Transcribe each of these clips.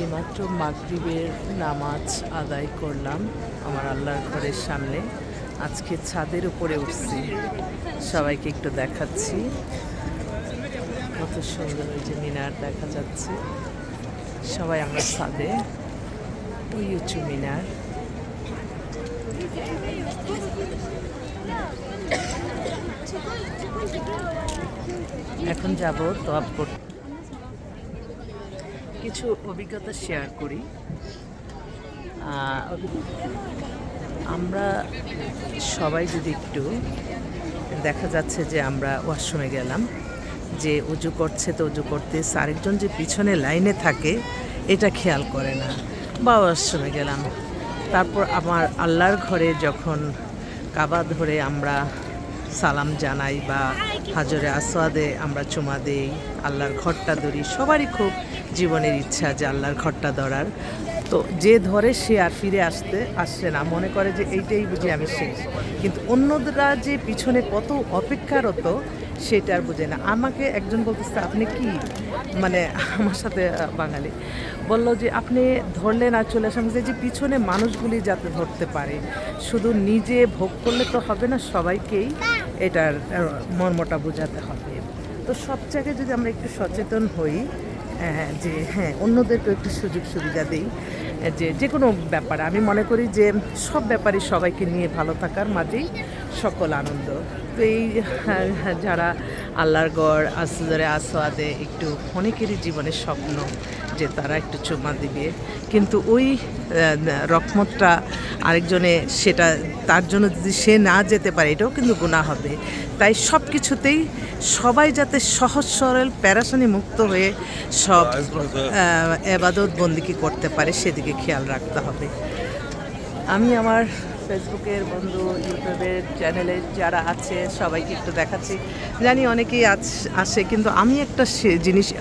এইমাত্র মাগরিবের নামাজ আদায় করলাম আমার আল্লাহর ঘরের সামনে। আজকে ছাদের উপরে উঠছি। সবাইকে একটু দেখাচ্ছি। কত সুন্দর ওই যে মিনার দেখা যাচ্ছে। সবাই আমরা ছাদে। ওই উঁচু মিনার। এখন যাব তপ করতে কিছু অভিজ্ঞতা শেয়ার করি। আমরা সবাই যদি একটু দেখা যাচ্ছে যে আমরা ওয়াশরুমে গেলাম, যে উজু করছে তো উজু করতে আরেকজন যে পিছনে লাইনে থাকে, এটা খেয়াল করে না। বা ওয়াশরুমে গেলাম। তারপর আমার আল্লাহর ঘরে যখন কাবা ধরে আমরা সালাম জানাই বা হাজরে আসোয়াদে আমরা চুমা দেই, আল্লাহর ঘরটা ধরি। সবারই খুব জীবনের ইচ্ছা যে আল্লাহর ঘরটা ধরার। তো যে ধরে সে আর ফিরে আসতে আসছে না, মনে করে যে এইটাই বুঝি আমি শেষ। কিন্তু অন্যরা যে পিছনে কত অপেক্ষারত, সেটা আর বুঝে না। আমাকে একজন বলতেছে, আপনি কি? মানে আমার সাথে বাঙালি। বলল যে, আপনি ধরলেন আর চলে আসলাম যে পিছনে মানুষগুলি যাতে ধরতে পারে। শুধু নিজে ভোগ করলে তো হবে না, সবাইকেই এটার মর্মটা বোঝাতে হবে। তো সব জায়গায় যদি আমরা একটু সচেতন হই আহ, যে হ্যাঁ অন্যদেরকে একটু সুযোগ সুবিধা দিই যে যে কোনো ব্যাপারে। আমি মনে করি যে সব ব্যাপারে সবাইকে নিয়ে ভালো থাকার মাঝেই সকল আনন্দ। তো এই হ্যাঁ, হ্যাঁ, যারা আল্লাহর গড় আসরে আসোয়াদে একটু অনেকেরই জীবনের স্বপ্ন যে তারা একটু চুমা দিবে। কিন্তু ওই রকমতটা আরেকজনে সেটা তার জন্য যদি সে না যেতে পারে এটাও কিন্তু গুণা হবে। তাই সব কিছুতেই সবাই যাতে সহজ সরল প্যারাসানি মুক্ত হয়ে সব এবাদত বন্দিকে করতে পারে সেদিকে খেয়াল রাখতে হবে। আমি আমার ফেসবুকের বন্ধু ইউটিউবের চ্যানেলে যারা আছে সবাইকে একটু দেখাচ্ছি। জানি অনেকেই আছ- আসে কিন্তু আমি একটা সে- জিনিস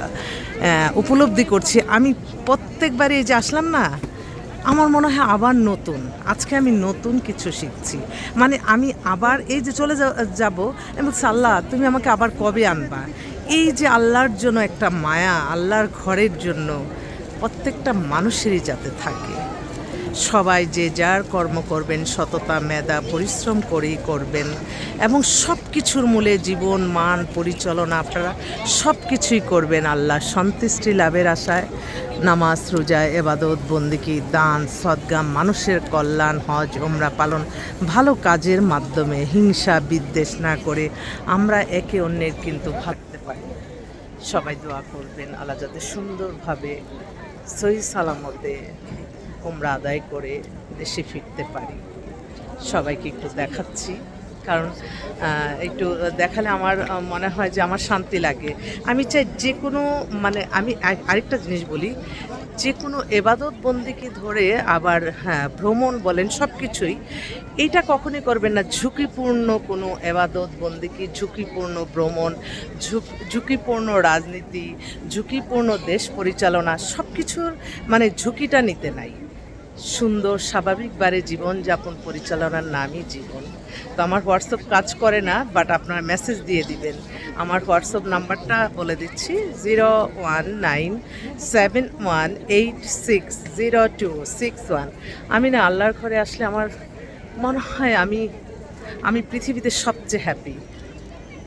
উপলব্ধি করছি। আমি প্রত্যেকবারই এই যে আসলাম না আমার মনে হয় আবার নতুন। আজকে আমি নতুন কিছু শিখছি। মানে আমি আবার এই যে চলে যাব, এবং সাল্লাহ, তুমি আমাকে আবার কবে আনবা? এই যে আল্লাহর জন্য একটা মায়া, আল্লাহর ঘরের জন্য প্রত্যেকটা মানুষেরই যাতে থাকে। সবাই যে যার কর্ম করবেন, সততা, মেধা, পরিশ্রম করেই করবেন। এবং সব কিছুর মূলে জীবন, মান, পরিচালনা, আপনারা সব কিছুই করবেন আল্লাহ সন্তুষ্টি, লাভের আশায়। নামাজ, রোজা, এবাদত, বন্দিকি, দান সদ্গাম মানুষের কল্যাণ, হজ ওমরা পালন ভালো কাজের মাধ্যমে হিংসা, বিদ্বেষ না করে আমরা একে অন্যের কিন্তু ভাবতে পারি। সবাই দোয়া করবেন, আল্লাহ যাতে সুন্দরভাবে সহি সালামতে উমরা আদায় করে দেশে ফিরতে পারি। সবাইকে একটু দেখাচ্ছি। কারণ একটু দেখালে আমার মনে হয় যে আমার শান্তি লাগে। আমি চাই যে কোনো মানে আমি আরেকটা জিনিস বলি, যে কোনো এবাদত বন্দিকে ধরে আবার হ্যাঁ ভ্রমণ বলেন সব কিছুই এইটা কখনই করবেন না। ঝুঁকিপূর্ণ কোনো এবাদত বন্দিকে ঝুঁকিপূর্ণ ভ্রমণ, ঝুঁক- ঝুঁকিপূর্ণ রাজনীতি, ঝুঁকিপূর্ণ দেশ পরিচালনা সব কিছুর মানে ঝুঁকিটা নিতে নাই। সুন্দর, স্বাভাবিকবারে জীবনযাপন পরিচালনার নামই জীবন। তো আমার হোয়াটসঅ্যাপ কাজ করে না বাট আপনারা মেসেজ দিয়ে দিবেন। আমার হোয়াটসঅ্যাপ নাম্বারটা বলে দিচ্ছি zero one nine seven one eight six zero two six one আমি না আল্লাহর ঘরে আসলে আমার মনে হয় আমি আমি পৃথিবীতে সবচেয়ে হ্যাপি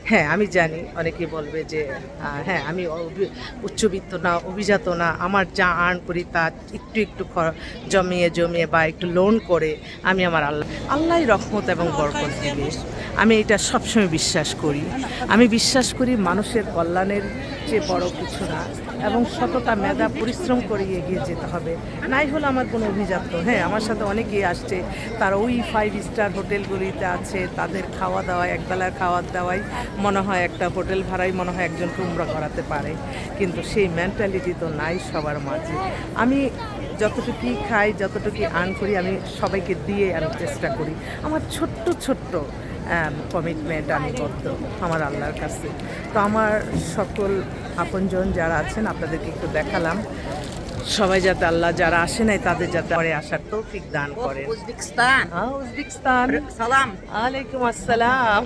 হ্যাঁ আমি জানি। অনেকে বলবে যে হ্যাঁ আমি উচ্চবিত্ত না, অভিজাত না। আমার যা আর্ন করি তা একটু একটু জমিয়ে জমিয়ে বা একটু লোন করে আমি আমার আল্লাহ আল্লাহ রহমত এবং বরকত দিবে। আমি এটা সবসময় বিশ্বাস করি। আমি বিশ্বাস করি মানুষের কল্যাণের চেয়ে বড় কিছু না। এবং সততা, মেধা, পরিশ্রম করে এগিয়ে যেতে হবে। নাই হলো আমার কোনো অভিজাত্য হ্যাঁ আমার সাথে অনেকেই আসছে। তারা ওই ফাইভ স্টার হোটেলগুলিতে আছে। তাদের খাওয়া দাওয়া একবেলার খাওয়া দাওয়াই মনে হয় একটা হোটেল ভাড়াই মনে হয় একজনকে উমরা করাতে পারে। কিন্তু সেই মেন্টালিটি তো নাই সবার মাঝে। আমি যতটুকুই খাই যতটুকু আর্ন করি, আমি সবাইকে দিয়ে আমি চেষ্টা করি। আমার ছোট্ট ছোট্ট কমিটমেন্ট আমি করতো আমার আল্লাহর কাছে। তো আমার সকল আপনজন যারা আছেন আপনাদেরকে একটু দেখালাম। সবাই যাতে আল্লাহ যারা আসে নাই তাদের যাতে পরে আসার তৌফিক দান করে উজবেকিস্তান। হ্যাঁ উজবেকিস্তান। সালাম। আলাইকুম আসসালাম।